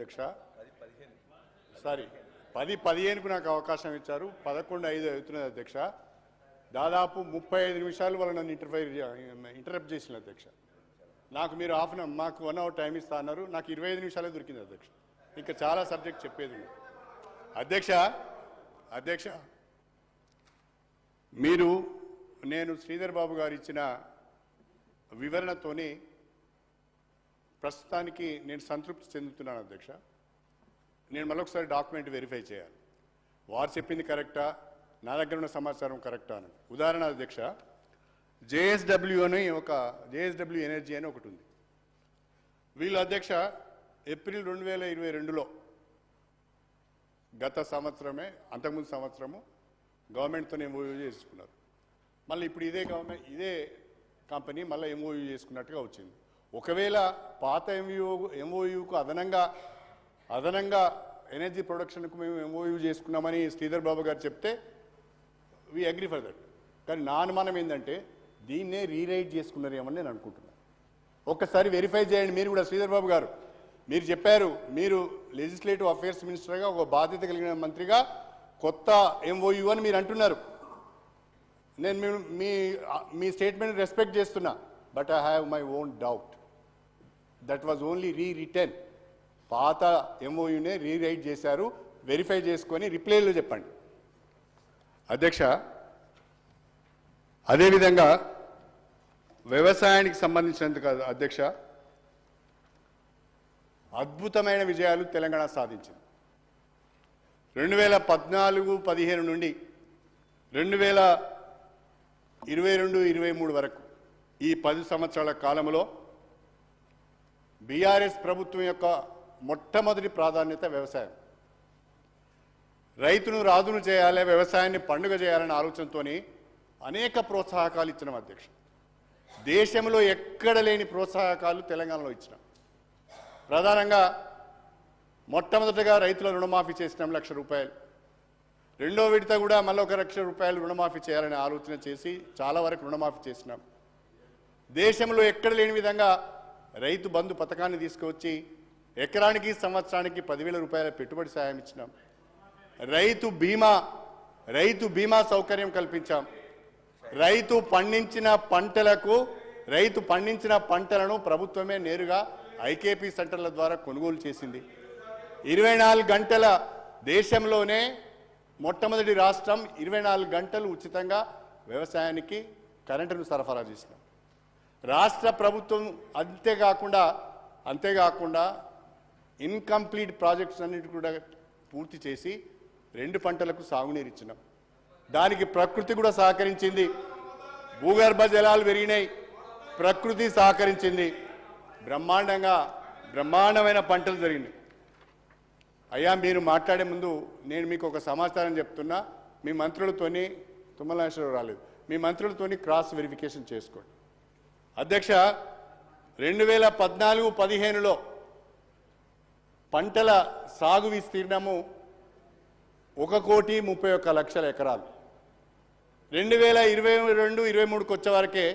అధ్యక్ష. సారీ పది పదిహేనుకు నాకు అవకాశం ఇచ్చారు పదకొండు ఐదు అవుతున్నది అధ్యక్ష. దాదాపు ముప్పై ఐదు నిమిషాలు వాళ్ళు నన్ను ఇంటర్ఫైర్ ఇంటరప్ట్ చేసిన అధ్యక్ష. నాకు మీరు హాఫ్ అన్ మాకు వన్ అవర్ టైం ఇస్తా అన్నారు నాకు ఇరవై ఐదు నిమిషాలే దొరికింది అధ్యక్ష. ఇంకా చాలా సబ్జెక్ట్ చెప్పేది అధ్యక్ష అధ్యక్ష మీరు నేను శ్రీధర్ బాబు గారు ఇచ్చిన వివరణతోనే ప్రస్తుతానికి నేను సంతృప్తి చెందుతున్నాను అధ్యక్ష. నేను మరొకసారి డాక్యుమెంట్ వెరిఫై చేయాలి. వారు చెప్పింది కరెక్టా? నా దగ్గర ఉన్న సమాచారం కరెక్టా అని. ఉదాహరణ అధ్యక్ష జేఎస్డబ్ల్యూ అని ఒక జేఎస్డబ్ల్యూ ఎనర్జీ అని ఒకటి ఉంది. వీళ్ళు అధ్యక్ష ఏప్రిల్ రెండు వేల ఇరవై రెండులో గత సంవత్సరమే అంతకుముందు సంవత్సరము గవర్నమెంట్తో ఎంఓయూ చేసుకున్నారు. మళ్ళీ ఇప్పుడు ఇదే గవర్నమెంట్ ఇదే కంపెనీ మళ్ళీ ఎంఓయూ చేసుకున్నట్టుగా వచ్చింది. ఒకవేళ పాత ఎంఓ ఎంఓయూకు అదనంగా అదనంగా ఎనర్జీ ప్రొడక్షన్కు మేము ఎంఓయూ చేసుకున్నామని శ్రీధర్ బాబు గారు చెప్తే వి అగ్రి ఫర్ దట్ కానీ నా అనుమానం ఏంటంటే దీన్నే రీరైట్ చేసుకున్నారేమని నేను అనుకుంటున్నాను ఒక్కసారి వెరిఫై చేయండి మీరు కూడా శ్రీధర్ బాబు గారు. మీరు చెప్పారు మీరు లెజిస్లేటివ్ అఫేర్స్ మినిస్టర్గా ఒక బాధ్యత కలిగిన మంత్రిగా కొత్త ఎంఓయూ అని మీరు అంటున్నారు. నేను మీ మీ స్టేట్మెంట్ రెస్పెక్ట్ చేస్తున్నా but I have my own doubt that was only re return పాత ఎంఓయూనే రీరైట్ చేశారు వెరిఫై చేసుకొని రిప్లైలో చెప్పండి. అధ్యక్ష అదేవిధంగా వ్యవసాయానికి సంబంధించినందుకు అధ్యక్ష అద్భుతమైన విజయాలు తెలంగాణ సాధించింది. రెండు వేల పద్నాలుగు పదిహేను నుండి రెండు వేల ఇరవై రెండు ఇరవై మూడు వరకు ఈ పది సంవత్సరాల కాలంలో బీఆర్ఎస్ ప్రభుత్వం యొక్క మొట్టమొదటి ప్రాధాన్యత వ్యవసాయం. రైతును రాజును చేయాలి వ్యవసాయాన్ని పండుగ చేయాలనే ఆలోచనతోని అనేక ప్రోత్సాహకాలు ఇచ్చినాం అధ్యక్ష. దేశంలో ఎక్కడ లేని ప్రోత్సాహకాలు తెలంగాణలో ఇచ్చినాం. ప్రధానంగా మొట్టమొదటగా రైతుల రుణమాఫీ చేసినాం లక్ష రూపాయలు. రెండో విడత కూడా మళ్ళీ ఒక లక్ష రూపాయలు రుణమాఫీ చేయాలనే ఆలోచన చేసి చాలా వరకు రుణమాఫీ చేసినాం. దేశంలో ఎక్కడ లేని విధంగా రైతు బంధు పథకాన్ని తీసుకువచ్చి ఎకరానికి సంవత్సరానికి పదివేల రూపాయల పెట్టుబడి సాయం ఇచ్చినాం. రైతు బీమా రైతు బీమా సౌకర్యం కల్పించాం. రైతు పండించిన పంటలకు రైతు పండించిన పంటలను ప్రభుత్వమే నేరుగా ఐకేపీ సెంటర్ల ద్వారా కొనుగోలు చేసింది. ఇరవై నాలుగు గంటల దేశంలోనే మొట్టమొదటి రాష్ట్రం ఇరవై నాలుగు గంటలు ఉచితంగా వ్యవసాయానికి కరెంటును సరఫరా చేసినాం రాష్ట్ర ప్రభుత్వం అంతేకాకుండా అంతేకాకుండా ఇన్కంప్లీట్ ప్రాజెక్ట్స్ అన్నిటి కూడా పూర్తి చేసి రెండు పంటలకు సాగునీరు ఇచ్చినాం. దానికి ప్రకృతి కూడా సహకరించింది. భూగర్భ జలాలు పెరిగినాయి. ప్రకృతి సహకరించింది. బ్రహ్మాండంగా బ్రహ్మాండమైన పంటలు జరిగినాయి. అయ్యా మీరు మాట్లాడే ముందు నేను మీకు ఒక సమాచారం చెప్తున్నా. మీ మంత్రులతోని తుమ్మలేశ్వరరావు రాలేదు. మీ మంత్రులతోని క్రాస్ వెరిఫికేషన్ చేసుకోండి. అధ్యక్ష రెండు వేల పద్నాలుగు పదిహేనులో పంటల సాగు విస్తీర్ణము ఒక కోటి ముప్పై ఒక్క లక్షల ఎకరాలు. రెండు వేల ఇరవై రెండు ఇరవై మూడుకి వచ్చే వరకే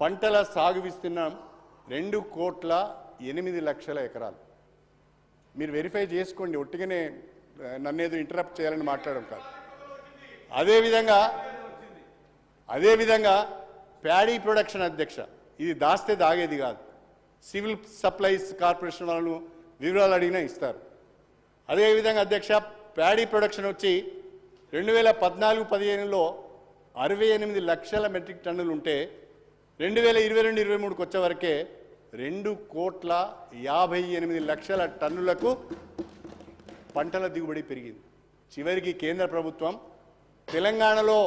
పంటల సాగు విస్తీర్ణం రెండు కోట్ల ఎనిమిది లక్షల ఎకరాలు. మీరు వెరిఫై చేసుకోండి ఒట్టిగానే నన్నేదో ఇంటరప్ట్ చేయాలని మాట్లాడడం కాదు. అదేవిధంగా అదేవిధంగా ప్యాడీ ప్రొడక్షన్ అధ్యక్ష. ఇది దాస్తే దాగేది కాదు. సివిల్ సప్లైస్ కార్పొరేషన్ వాళ్ళు వివరాలు అడిగినా ఇస్తారు. అదేవిధంగా అధ్యక్ష ప్యాడీ ప్రొడక్షన్ వచ్చి రెండు వేల పద్నాలుగు పదిహేనులో అరవై ఎనిమిది లక్షల మెట్రిక్ టన్నులు ఉంటే రెండు వేల ఇరవై రెండు ఇరవై మూడుకి వచ్చేవరకే రెండు కోట్ల యాభై ఎనిమిది లక్షల టన్నులకు పంటల దిగుబడి పెరిగింది. చివరికి కేంద్ర ప్రభుత్వం తెలంగాణలో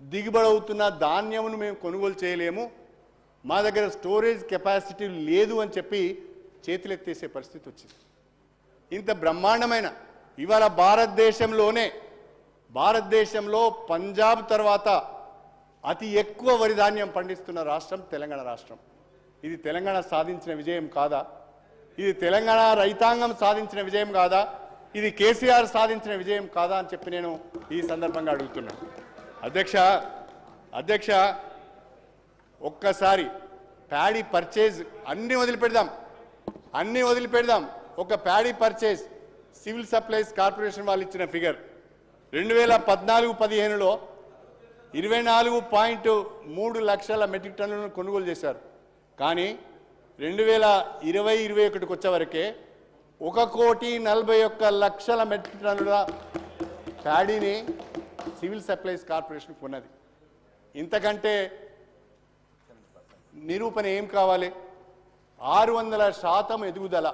దిగుబడి అవుతున్న ధాన్యమును మేము కొనుగోలు చేయలేము. మా దగ్గర స్టోరేజ్ కెపాసిటీ లేదు అని చెప్పి చేతులెత్తేసే పరిస్థితి వచ్చింది. ఇంత బ్రహ్మాండమైన ఇవాళ భారతదేశంలోనే భారతదేశంలో పంజాబ్ తర్వాత అతి ఎక్కువ వరి ధాన్యం పండిస్తున్న రాష్ట్రం తెలంగాణ రాష్ట్రం. ఇది తెలంగాణ సాధించిన విజయం కాదా? ఇది తెలంగాణ రైతాంగం సాధించిన విజయం కాదా? ఇది కేసీఆర్ సాధించిన విజయం కాదా అని చెప్పి నేను ఈ సందర్భంగా అడుగుతున్నాను. అధ్యక్ష అధ్యక్ష ఒక్కసారి ప్యాడీ పర్చేజ్ అన్ని వదిలిపెడదాం. అన్ని వదిలిపెడదాం. ఒక paddy purchase civil supplies corporation వాళ్ళు ఇచ్చిన ఫిగర్. రెండు వేల పద్నాలుగు పదిహేనులో ఇరవై నాలుగు పాయింట్ మూడు లక్షల మెట్రిక్ టన్నులను కొనుగోలు చేశారు. కానీ రెండు వేల ఇరవై ఇరవై ఒకటికి వచ్చేవరకే ఒక కోటి నలభై ఒక్క లక్షల మెట్రిక్ టన్నుల ప్యాడీని సివిల్ సప్లైస్ కార్పొరేషన్కి ఉన్నది ఇంతకంటే నిరూపణ ఏం కావాలి? ఆరు వందల శాతం ఎదుగుదల.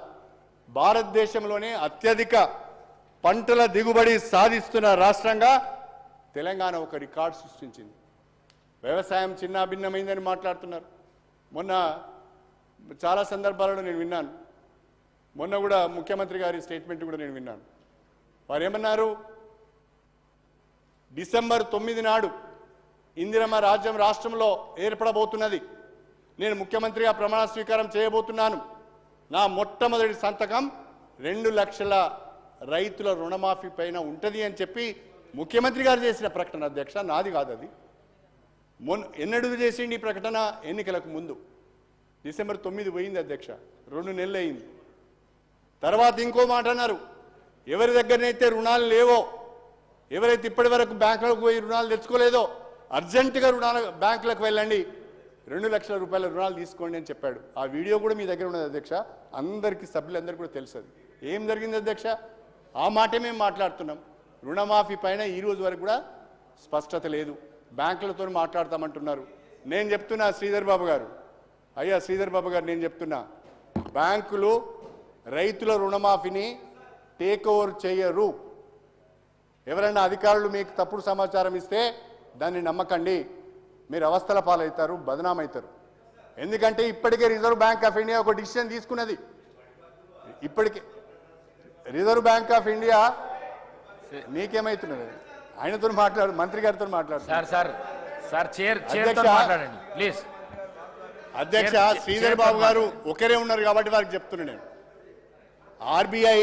భారతదేశంలోనే అత్యధిక పంటల దిగుబడి సాధిస్తున్న రాష్ట్రంగా తెలంగాణ ఒక రికార్డు సృష్టించింది. వ్యవసాయం చిన్నాభిన్నమైందని మాట్లాడుతున్నారు. మొన్న చాలా సందర్భాలలో నేను విన్నాను. మొన్న కూడా ముఖ్యమంత్రి గారి స్టేట్మెంట్ కూడా నేను విన్నాను. వారు ఏమన్నారు డిసెంబర్ తొమ్మిది నాడు ఇందిరమ్మ రాజ్యం రాష్ట్రంలో ఏర్పడబోతున్నది. నేను ముఖ్యమంత్రిగా ప్రమాణ స్వీకారం చేయబోతున్నాను. నా మొట్టమొదటి సంతకం రెండు లక్షల రైతుల రుణమాఫీ పైన ఉంటుంది అని చెప్పి ముఖ్యమంత్రి గారు చేసిన ప్రకటన అధ్యక్ష నాది కాదు అది. మొన్న ఎన్నడూ చేసిండి ఈ ప్రకటన ఎన్నికలకు ముందు. డిసెంబర్ తొమ్మిది పోయింది అధ్యక్ష రెండు నెలలు అయింది తర్వాత ఇంకో మాట అన్నారు ఎవరి దగ్గరనైతే రుణాలు లేవో ఎవరైతే ఇప్పటి వరకు బ్యాంకులకు పోయి రుణాలు తెచ్చుకోలేదో అర్జెంటుగా రుణాల బ్యాంకులకు వెళ్ళండి. రెండు లక్షల రూపాయల రుణాలు తీసుకోండి అని చెప్పాడు. ఆ వీడియో కూడా మీ దగ్గర ఉన్నది అధ్యక్ష. అందరికీ సభ్యులందరికీ కూడా తెలుసు ఏం జరిగింది అధ్యక్ష? ఆ మాటే మేము మాట్లాడుతున్నాం. రుణమాఫీ పైన ఈ రోజు వరకు కూడా స్పష్టత లేదు. బ్యాంకులతో మాట్లాడతామంటున్నారు. నేను చెప్తున్నా శ్రీధర్ బాబు గారు. అయ్యా శ్రీధర్ బాబు గారు నేను చెప్తున్నా. బ్యాంకులు రైతుల రుణమాఫీని టేక్ ఓవర్ చేయరు. ఎవరైనా అధికారులు మీకు తప్పుడు సమాచారం ఇస్తే దాన్ని నమ్మకండి. మీరు అవస్థల పాలవుతారు బదనామవుతారు. ఎందుకంటే ఇప్పటికే రిజర్వ్ బ్యాంక్ ఆఫ్ ఇండియా ఒక డిసిషన్ తీసుకున్నది. ఇప్పటికే రిజర్వ్ బ్యాంక్ ఆఫ్ ఇండియా నీకేమవుతున్నది ఆయనతో మాట్లాడు మంత్రి గారితో మాట్లాడు. Sir sir sir chair. మాట్లాడండి ప్లీజ్. అధ్యక్ష శ్రీధర్ బాబు గారు ఒకరే ఉన్నారు కాబట్టి వారికి చెప్తున్నా నేను. ఆర్బీఐ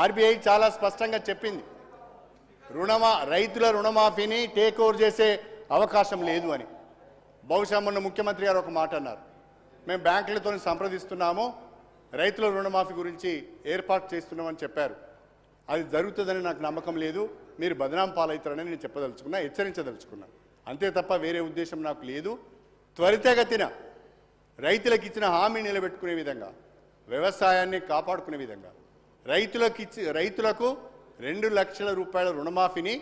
ఆర్బీఐ చాలా స్పష్టంగా చెప్పింది. రుణమా రైతుల రుణమాఫీని టేక్ ఓవర్ చేసే అవకాశం లేదు అని. బహుశా మొన్న ముఖ్యమంత్రి గారు ఒక మాట అన్నారు. మేము బ్యాంకులతో సంప్రదిస్తున్నాము రైతుల రుణమాఫీ గురించి ఏర్పాటు చేస్తున్నామని చెప్పారు. అది జరుగుతుందని నాకు నమ్మకం లేదు. మీరు బదనాం పాలవుతారని నేను చెప్పదలుచుకున్నా హెచ్చరించదలుచుకున్నా. అంతే తప్ప వేరే ఉద్దేశం నాకు లేదు. త్వరితగతిన రైతులకు ఇచ్చిన హామీ నిలబెట్టుకునే విధంగా వ్యవసాయాన్ని కాపాడుకునే విధంగా రైతులకు ఇచ్చి రైతులకు రెండు లక్షల రూపాయల రుణమాఫీని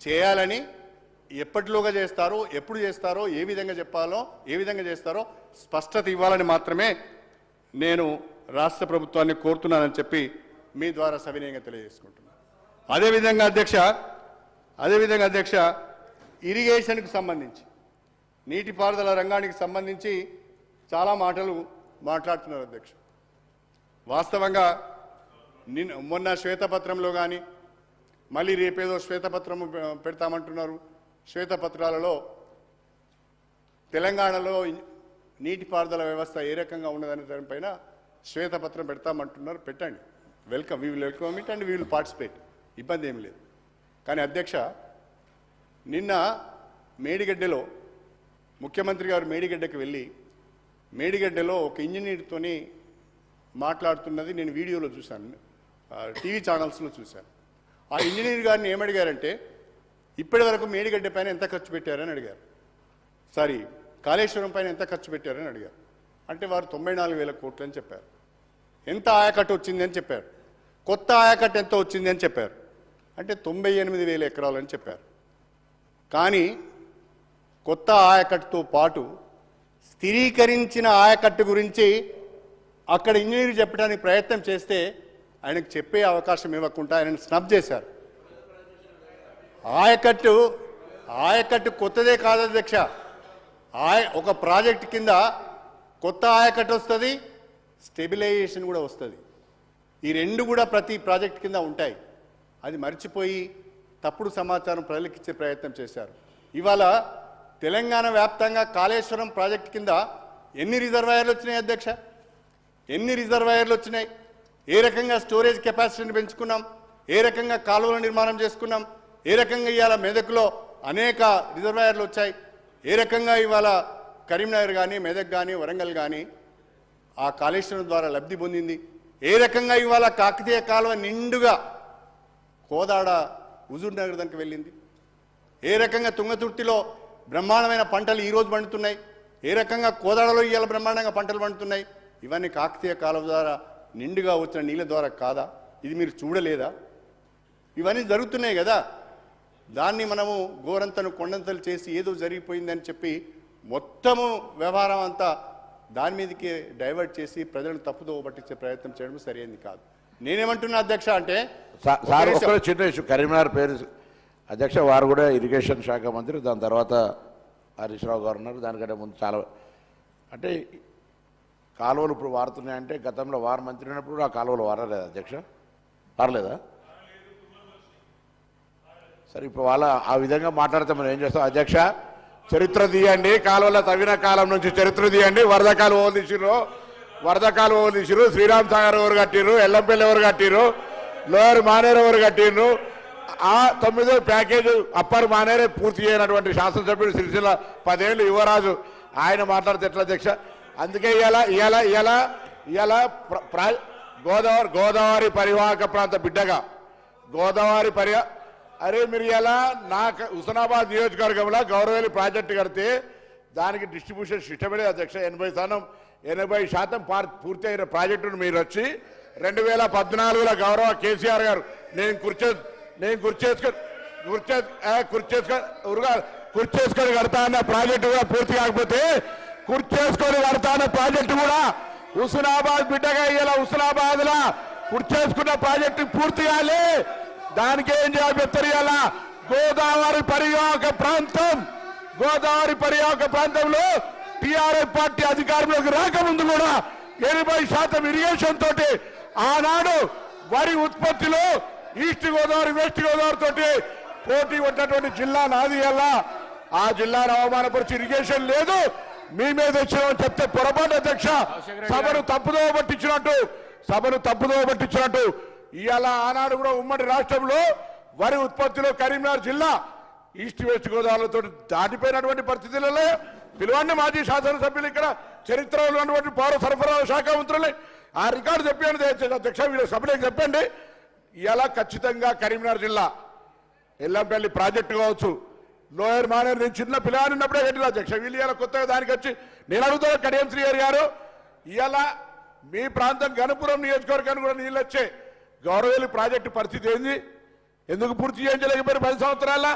చేయాలని ఎప్పటిలోగా చేస్తారో ఎప్పుడు చేస్తారో ఏ విధంగా చెప్పాలో ఏ విధంగా చేస్తారో స్పష్టత ఇవ్వాలని మాత్రమే నేను రాష్ట్ర ప్రభుత్వాన్ని కోరుతున్నానని చెప్పి మీ ద్వారా సవినయంగా తెలియజేసుకుంటున్నాను. అదేవిధంగా అధ్యక్ష అదేవిధంగా అధ్యక్ష ఇరిగేషన్కు సంబంధించి నీటిపారుదల రంగానికి సంబంధించి చాలా మాటలు మాట్లాడుతున్నారు అధ్యక్ష. వాస్తవంగా నిన్న మొన్న శ్వేతపత్రంలో కానీ మళ్ళీ రేపేదో శ్వేతపత్రం పెడతామంటున్నారు. శ్వేతపత్రాలలో తెలంగాణలో నీటిపారుదల వ్యవస్థ ఏ రకంగా ఉన్నదనే దానిపైన శ్వేతపత్రం పెడతామంటున్నారు. పెట్టండి. Welcome we will welcome it and we will participate ఇబ్బంది ఏం లేదు. కానీ అధ్యక్ష నిన్న మేడిగడ్డలో ముఖ్యమంత్రి గారు మేడిగడ్డకి వెళ్ళి మేడిగడ్డలో ఒక ఇంజనీర్తోని మాట్లాడుతున్నది నేను వీడియోలో చూశాను. టీవీ ఛానల్స్లో చూశాను. ఆ ఇంజనీర్ గారిని ఏమడిగారంటే ఇప్పటి వరకు మేడిగడ్డ పైన ఎంత ఖర్చు పెట్టారని అడిగారు. సారీ కాళేశ్వరం పైన ఎంత ఖర్చు పెట్టారని అడిగారు. అంటే వారు తొంభై నాలుగు వేల కోట్లు అని చెప్పారు. ఎంత ఆయకట్టు వచ్చింది అని చెప్పారు. కొత్త ఆయకట్టు ఎంత వచ్చింది అని చెప్పారు. అంటే తొంభై ఎనిమిది వేల ఎకరాలు అని చెప్పారు. కానీ కొత్త ఆయకట్టుతో పాటు స్థిరీకరించిన ఆయకట్టు గురించి అక్కడ ఇంజనీర్ చెప్పడానికి ప్రయత్నం చేస్తే ఆయనకు చెప్పే అవకాశం ఇవ్వకుండా ఆయనను స్నబ్ చేశారు. ఆయకట్టు ఆయకట్టు కొత్తదే కాదు అధ్యక్ష. ఆయ ఒక ప్రాజెక్ట్ కింద కొత్త ఆయకట్టు వస్తుంది స్టెబిలైజేషన్ కూడా వస్తుంది. ఈ రెండు కూడా ప్రతి ప్రాజెక్ట్ కింద ఉంటాయి. అది మర్చిపోయి తప్పుడు సమాచారం ప్రజలకు ఇచ్చే ప్రయత్నం చేశారు. ఇవాళ తెలంగాణ వ్యాప్తంగా కాళేశ్వరం ప్రాజెక్ట్ కింద ఎన్ని రిజర్వాయర్లు వచ్చినాయి అధ్యక్ష? ఎన్ని రిజర్వాయర్లు వచ్చినాయి? ఏ రకంగా స్టోరేజ్ కెపాసిటీని పెంచుకున్నాం? ఏ రకంగా కాలువల నిర్మాణం చేసుకున్నాం? ఏ రకంగా ఇవాళ మెదక్లో అనేక రిజర్వాయర్లు వచ్చాయి? ఏ రకంగా ఇవాళ కరీంనగర్ కానీ మెదక్ కానీ వరంగల్ కానీ ఆ కాళేశ్వరం ద్వారా లబ్ధి పొందింది? ఏ రకంగా ఇవాళ కాకతీయ కాలువ నిండుగా కోదాడ హుజూర్ నగర్ దానికి వెళ్ళింది? ఏ రకంగా తుంగతుర్తిలో బ్రహ్మాండమైన పంటలు ఈరోజు పండుతున్నాయి? ఏ రకంగా కోదాడలో ఇవాళ బ్రహ్మాండంగా పంటలు పండుతున్నాయి? ఇవన్నీ కాకతీయ కాలువ ద్వారా నిండుగా వచ్చిన నీళ్ళ ద్వారా కాదా? ఇది మీరు చూడలేదా? ఇవన్నీ జరుగుతున్నాయి కదా. దాన్ని మనము గోరంతను కొండంతలు చేసి ఏదో జరిగిపోయిందని చెప్పి మొత్తము వ్యవహారం అంతా దాని మీదకి డైవర్ట్ చేసి ప్రజలను తప్పుదో పట్టించే ప్రయత్నం చేయడం సరైనది కాదు. నేనేమంటున్నా అధ్యక్ష అంటే సార్ చిన్న ఇష్యూ. కరీంనగర్ పేరు అధ్యక్ష వారు కూడా ఇరిగేషన్ శాఖ మంత్రి. దాని తర్వాత హరీష్ రావు గారు ఉన్నారు. దానికంటే ముందు చాలా అంటే కాలువలు ఇప్పుడు వారుతున్నాయంటే గతంలో వారు మంత్రి ఉన్నప్పుడు కూడా ఆ కాలువలు వారలేదా అధ్యక్ష? వారలేదా? సరే ఇప్పుడు వాళ్ళ ఆ విధంగా మాట్లాడితే మనం ఏం చేస్తాం? అధ్యక్ష చరిత్ర తీయండి. కాలువల తవ్విన కాలం నుంచి చరిత్ర తీయండి. వరద కాలువ తీసిర్రు? వరద కాలువ తీసిర్రు? శ్రీరామ్ సాగర్ ఎవరు కట్టిరు ఎల్లంపల్లి ఎవరు కట్టిరు లోయర్ మానేరు ఎవరు కట్టిరు ఆ తొమ్మిదో ప్యాకేజ్ అప్పర్ మానేరే పూర్తి చేయనటువంటి శాసనసభ్యుడు సిరిసిల్ల పదేళ్ళు యువరాజు. ఆయన మాట్లాడితే ఎట్లా అధ్యక్ష? అందుకే ఇవాళ ఇవాళ ఇవాళ ఇవాళ ప్ర- గోదావరి గోదావరి పరివాహక ప్రాంత బిడ్డగా. గోదావరి పరి అరే మీరు ఇలా నాకు హుస్నాబాద్ నియోజకవర్గంలో గౌరవేలి ప్రాజెక్టు కడితే దానికి డిస్ట్రిబ్యూషన్ సిస్టమే అధ్యక్ష ఎనభై శాతం ఎనభై శాతం పూర్తి అయిన ప్రాజెక్టును మీరు వచ్చి రెండు వేల పద్నాలుగులో గౌరవ కేసీఆర్ గారు నేను కుర్చే నేను కుర్చేసుకొని కుర్చే ఆ, కుర్చేసుకొని ఉరుగా కుర్చేసుకొని కడతా అన్న ప్రాజెక్టు కూడా పూర్తి కాకపోతే కుర్చేసుకొని కడతాన ప్రాజెక్టు కూడా. హుస్నాబాద్ బిడ్డగా ఇలా హుస్నాబాద్ లా కుర్చేసుకున్న ప్రాజెక్టు పూర్తి కాలే. దానికి ఏం చేయాలి చెప్తారు గోదావరి పరియోగ ప్రాంతం. గోదావరి పరియోగ ప్రాంతంలో టిఆర్ఎస్ పార్టీ అధికారంలోకి రాకముందు కూడా ఎనభై శాతం ఇరిగేషన్ తోటి ఆనాడు వరి ఉత్పత్తిలో ఈస్ట్ గోదావరి వెస్ట్ గోదావరి తోటి పోటీ ఉన్నటువంటి జిల్లా నాది ఆ జిల్లాను అవమానపరిచి ఇరిగేషన్ లేదు. మీ మీద వచ్చినామని చెప్తే పొరపాటు అధ్యక్ష. సభను తప్పుదోవ పట్టించినట్టు సభను తప్పుదోవ పట్టించినట్టు. ఇవాళ ఆనాడు కూడా ఉమ్మడి రాష్ట్రంలో వరి ఉత్పత్తిలో కరీంనగర్ జిల్లా ఈస్ట్ వెస్ట్ గోదావరితో దాటిపోయినటువంటి పరిస్థితులలో పిలువండి మాజీ శాసనసభ్యులు ఇక్కడ చరిత్రలో ఉన్నటువంటి పౌర సరఫరాల శాఖ మంత్రులే. ఆ రికార్డు చెప్పండి అధ్యక్ష వీళ్ళ సభలోకి చెప్పండి? ఇలా ఖచ్చితంగా కరీంనగర్ జిల్లా ఎల్లంపల్లి ప్రాజెక్టు కావచ్చు లోయర్ మానేరు నేను చిన్న పిల్లగాడు ఉన్నప్పుడే కట్టిన. అధ్యక్ష వీళ్ళు ఇవాళ కొత్తగా దానికి వచ్చి నేను అడుగుతా కడియం శ్రీహరి గారు ఇవాళ మీ ప్రాంతం గణపురం నియోజకవర్గానికి కూడా నీళ్ళు వచ్చే గౌరవేలు ప్రాజెక్టు పరిస్థితి ఏంది? ఎందుకు పూర్తి చేయించలేకపోయారు పది సంవత్సరాల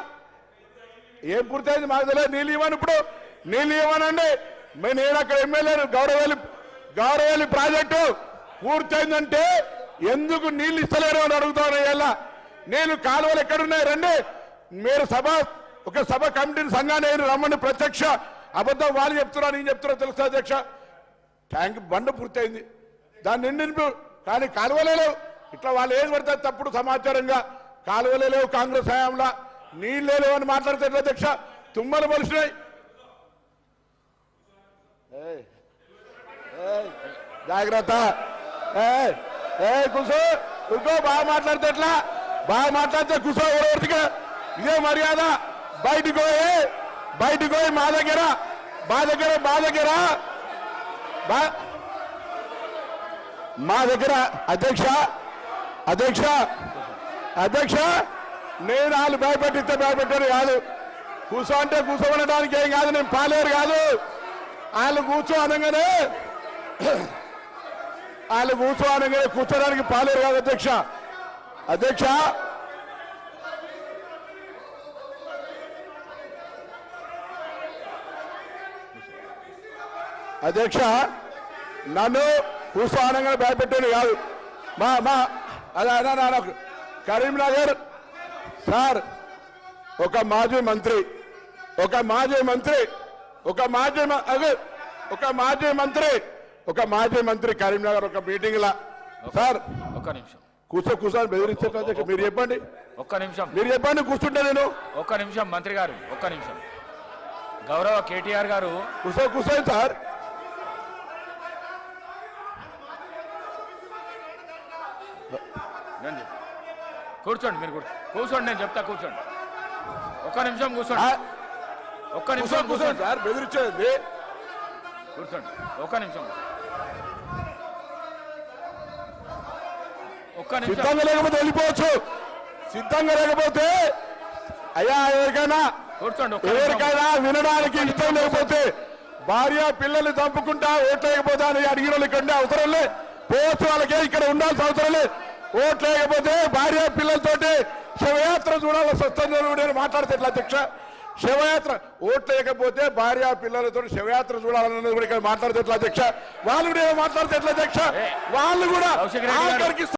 ఏం పూర్తయింది? మాకు తెలియదు. నీళ్ళు ఇవ్వను ఇప్పుడు. నీళ్ళు ఇవ్వనండి. నేను అక్కడ ఎమ్మెల్యేను. గౌరవేలి గౌరవేలి ప్రాజెక్టు పూర్తయిందంటే ఎందుకు నీళ్ళు ఇస్తలేరు అని అడుగుతాను ఇలా నేను కాలువలు ఎక్కడున్నాయి? రండి. మీరు సభ ఒక సభ కమిటీని సంఘాన్ని అయిన రమ్మని ప్రత్యక్ష అబద్ధం వాళ్ళు చెప్తున్నా నేను చెప్తున్నా తెలుసా అధ్యక్ష. ట్యాంక్ బండ పూర్తయింది. దాన్ని నిండి కానీ కాలువలేవు ఇట్లా వాళ్ళు ఏం పడతారు తప్పుడు సమాచారంగా కాలువలేవు కాంగ్రెస్ హయాంలో. నీళ్ళే లేవు అని మాట్లాడితే అధ్యక్ష? తుమ్మలు మలిసినాయి జాగ్రత్త. ఏ కుసో ఇంకో బాగా మాట్లాడితే ఎట్లా? బాగా మాట్లాడితే కుసో ఎవరికి ఇదే మర్యాద. బయటకు పోయి పోయి మా దగ్గర మా దగ్గర మా దగ్గర బా- మా దగ్గర అధ్యక్ష అధ్యక్ష అధ్యక్ష నేను వాళ్ళు భయపెట్టిస్తే భయపెట్టారు కాదు. కూర్చో అంటే కూర్చోమనడానికి ఏం కాదు నేను పాలేరు కాదు. వాళ్ళు కూర్చో అనగానే వాళ్ళు కూర్చో అనగానే కూర్చోడానికి పాలేరు కాదు అధ్యక్ష. అధ్యక్ష అధ్యక్ష నన్ను కూర్చోనంగా భయపెట్టేది కాదు. మా మా అదే అదే నా- నాకు కరీంనగర్ సార్ ఒక మాజీ మంత్రి ఒక మాజీ మంత్రి ఒక మాజీ ఒక మాజీ మంత్రి ఒక మాజీ మంత్రి కరీంనగర్ ఒక మీటింగ్ లా. సార్ ఒక్క నిమిషం. కూర్చో కూర్చొని అధ్యక్ష మీరు చెప్పండి. ఒక్క నిమిషం. మీరు చెప్పండి కూర్చుంటే నేను. ఒక్క నిమిషం మంత్రి గారు ఒక్క నిమిషం. గౌరవ కేటీఆర్ గారు కూర్చో కూర్చోండి సార్ రండి. కూర్చోండి మీరు కూర్చో కూర్చోండి నేను చెప్తా కూర్చోండి. ఒక్క నిమిషం కూర్చోండి. ఒక్క నిమిషం కూర్చోండి సార్ బెదిరించేది కూర్చోండి ఒక్క నిమిషం ఒక్క నిమిషం సిద్ధంగా లేకపోతే వెళ్ళిపోవచ్చు. సిద్ధంగా లేకపోతే అయ్యా ఎవరికైనా కూర్చోండి. ఎవరికైనా వినడానికి ఇష్టం లేకపోతే భార్య పిల్లల్ని చంపుకుంటా ఓట్లేకపోతే అని అడిగిన వాళ్ళు ఇక్కడ ఉండే అవసరం లే. పోవచ్చు వాళ్ళకే ఇక్కడ ఉండాల్సిన అవసరం లే ఓట్లేకపోతే భార్య పిల్లలతోటి శవయాత్ర చూడాల్సి వస్తుంది అని మాట్లాడితే ఎట్లా అధ్యక్ష? శవయాత్ర ఓట్లేకపోతే భార్య పిల్లలతో శవయాత్ర చూడాలన్నది కూడా ఇక్కడ మాట్లాడితే ఎట్లా అధ్యక్ష? వాళ్ళు కూడా ఏమో మాట్లాడితే ఎట్లా అధ్యక్ష? వాళ్ళు కూడా. ఆఖరికి